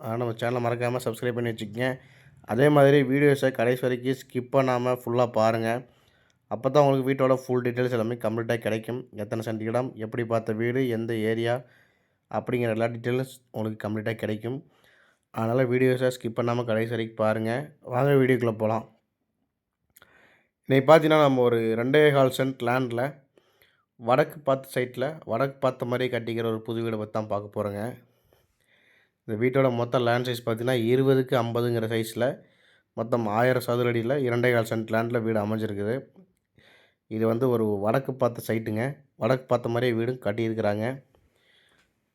அதனால் நம்ம சேனலை மறக்காமல் சப்ஸ்கிரைப் பண்ணி வச்சுக்கோங்க. அதே மாதிரி வீடியோஸை கடைசி வரைக்கும் ஸ்கிப் பண்ணாமல் ஃபுல்லாக பாருங்கள் அப்போ தான் உங்களுக்கு வீட்டோட ஃபுல் டீட்டெயில்ஸ் எல்லாமே கம்ப்ளீட்டாக கிடைக்கும். எத்தனை சென்ட் இடம் எப்படி பார்த்த வீடு எந்த ஏரியா அப்படிங்கிற எல்லா டீட்டெயிலும் உங்களுக்கு கம்ப்ளீட்டாக கிடைக்கும். அதனால் வீடியோஸை ஸ்கிப் பண்ணாமல் கடைசி வரைக்கும் பாருங்கள் வாங்க வீடியோக்குள்ளே போகலாம் இன்றைக்கி பார்த்தீங்கன்னா நம்ம ஒரு ரெண்டே கால் சென்ட் லேண்டில் வடக்கு பார்த்த சைட்டில் வடக்கு பார்த்த மாதிரி கட்டிக்கிற ஒரு புது வீடை பற்றி தான் பார்க்க போகிறோங்க இந்த வீட்டோட மொத்த லேண்ட் சைஸ் பார்த்தீங்கன்னா இருபதுக்கு ஐம்பதுங்கிற சைஸில் மொத்தம் ஆயிரம் சதுர அடியில் இரண்டே கால் சென்ட் லேண்டில் வீடு அமைஞ்சிருக்குது. இது வந்து ஒரு வடக்கு பார்த்த சைட்டுங்க வடக்கு பார்த்த மாதிரியே வீடும் கட்டியிருக்கிறாங்க.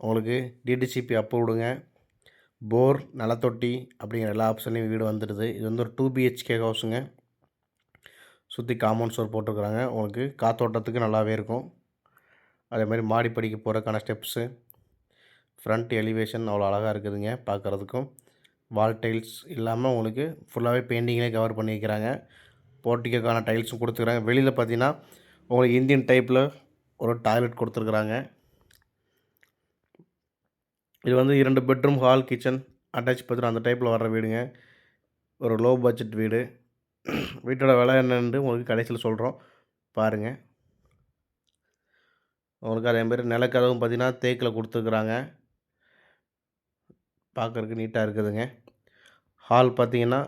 உங்களுக்கு டிடிசிபி அப்ரூவ்டுங்க போர் நலத்தொட்டி அப்படிங்கிற எல்லா ஆப்ஷன்லையும் வீடு வந்துடுது. இது வந்து ஒரு டூ பிஹெச்கே ஹவுஸுங்க சுற்றி காம்பவுண்ட் ஸ்டோர் போட்டிருக்குறாங்க. உங்களுக்கு காத்தோட்டத்துக்கு நல்லாவே இருக்கும். அதே மாதிரி மாடிப்படிக்கு போகிறதுக்கான ஸ்டெப்ஸு ஃப்ரண்ட் எலிவேஷன் அவ்வளோ அழகாக இருக்குதுங்க பார்க்குறதுக்கும். வால் டைல்ஸ் இல்லாமல் உங்களுக்கு ஃபுல்லாகவே பெயிண்டிங்லேயே கவர் பண்ணியிருக்கிறாங்க. போர்ட்டிக்கோக்கான டைல்ஸும் கொடுத்துருக்குறாங்க வெளியில் பார்த்தீங்கன்னா உங்களுக்கு இந்தியன் டைப்பில் ஒரு டாய்லெட் கொடுத்துருக்குறாங்க. இது வந்து இரண்டு bedroom hall kitchen attach bathroom அந்த டைப்பில் வர்ற வீடுங்க. ஒரு லோ பட்ஜெட் வீடு. வீட்டோட விலை என்னென்று உங்களுக்கு கடைசியில் சொல்கிறோம் பாருங்கள் உங்களுக்கு அதே மாதிரி நிலக்கதவும் பார்த்தீங்கன்னா தேக்கில் கொடுத்துருக்குறாங்க. பார்க்குறதுக்கு நீட்டாக இருக்குதுங்க. ஹால் பார்த்தீங்கன்னா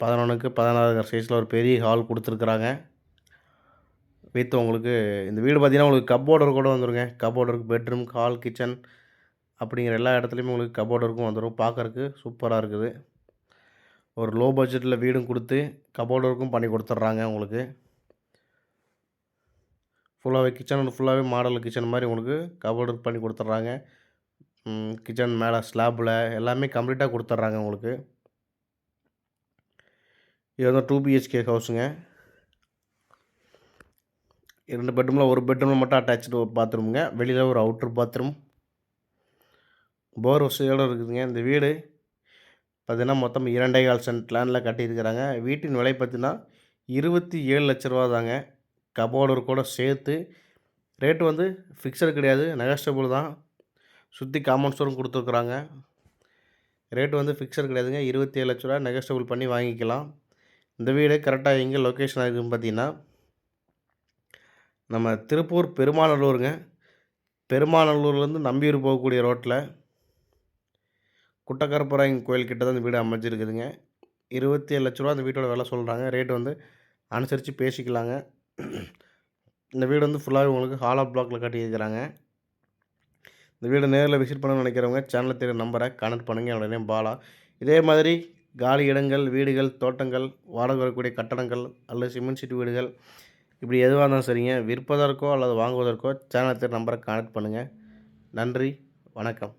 பதினொன்றுக்கு பதினாறு சைஸில் ஒரு பெரிய ஹால் கொடுத்துருக்குறாங்க. வித் உங்களுக்கு இந்த வீடு பார்த்தீங்கன்னா உங்களுக்கு கப்போர்டர் கூட வந்துருங்க. கப்போர்டருக்கு பெட்ரூம் ஹால் கிச்சன் அப்படிங்கிற எல்லா இடத்துலையுமே உங்களுக்கு கபோர்டருக்கும் வந்துடும் பார்க்குறக்கு சூப்பராக இருக்குது. ஒரு லோ பட்ஜெட்டில் வீடும் கொடுத்து கபோர்டருக்கும் பண்ணி கொடுத்துட்றாங்க உங்களுக்கு. ஃபுல்லாகவே கிச்சன் ஃபுல்லாகவே மாடல் கிச்சன் மாதிரி உங்களுக்கு கபோர்டு பண்ணி கொடுத்துட்றாங்க. கிச்சன் மேலே ஸ்லாப்பில் எல்லாமே கம்ப்ளீட்டாக கொடுத்துட்றாங்க உங்களுக்கு. இது வந்து டூ பிஹெச்கே ஹவுஸுங்க. இரண்டு பெட்ரூமில் ஒரு பெட்ரூமில் மட்டும் அட்டாச்சு பாத்ரூமுங்க. வெளியில் ஒரு அவுட்ரு பாத்ரூம். போர் வசதியோடு இருக்குதுங்க இந்த வீடு. பார்த்திங்கன்னா மொத்தம் இரண்டே கால் சென்ட் லேண்டில் கட்டியிருக்கிறாங்க. வீட்டின் விலை பார்த்திங்கன்னா இருபத்தி ஏழு லட்ச ரூபா தாங்க. கபோர்டு கூட சேர்த்து. ரேட்டு வந்து ஃபிக்ஸடு கிடையாது. நெகஸ்டபுள் தான். சுற்றி காம்பவுண்ட் ஸ்டோரும் கொடுத்துருக்குறாங்க. ரேட் வந்து ஃபிக்ஸட் கிடையாதுங்க. இருபத்தி ஏழு லட்ச ரூபா நெகஸ்டபுள் பண்ணி வாங்கிக்கலாம். இந்த வீடு கரெக்டாக எங்கே லொக்கேஷன் இருக்குதுன்னு பார்த்தீங்கன்னா நம்ம திருப்பூர் பெருமாநல்லூருங்க. பெருமாநல்லூர்லேருந்து நம்பியூர் போகக்கூடிய ரோட்டில் குட்டக்கரப்புராயங்க கோயில் கிட்ட தான் இந்த வீடு அமைஞ்சிருக்குதுங்க. இருபத்தி ஏழு லட்ச ரூபா அந்த வீட்டோட விலை சொல்கிறாங்க ரேட் வந்து அனுசரித்து பேசிக்கலாங்க. இந்த வீடு வந்து ஃபுல்லாகவே உங்களுக்கு ஹாலோ பிளாக்கில் கட்டியிருக்கிறாங்க. இந்த வீடு நேரில் விசிட் பண்ணணும்னு நினைக்கிறவங்க சேனலில் தெரிய நம்பரை கனெக்ட் பண்ணுங்கள் என்னோட நேம் பாலா. இதே மாதிரி காலி இடங்கள் வீடுகள் தோட்டங்கள் வாடகை வரக்கூடிய கட்டடங்கள் அல்லது சிமெண்ட் சீட்டு வீடுகள் இப்படி எதுவாக இருந்தாலும் சரிங்க. விற்பதற்கோ அல்லது வாங்குவதற்கோ சேனல் தெரிய நம்பரை கனெக்ட் பண்ணுங்கள் நன்றி வணக்கம்.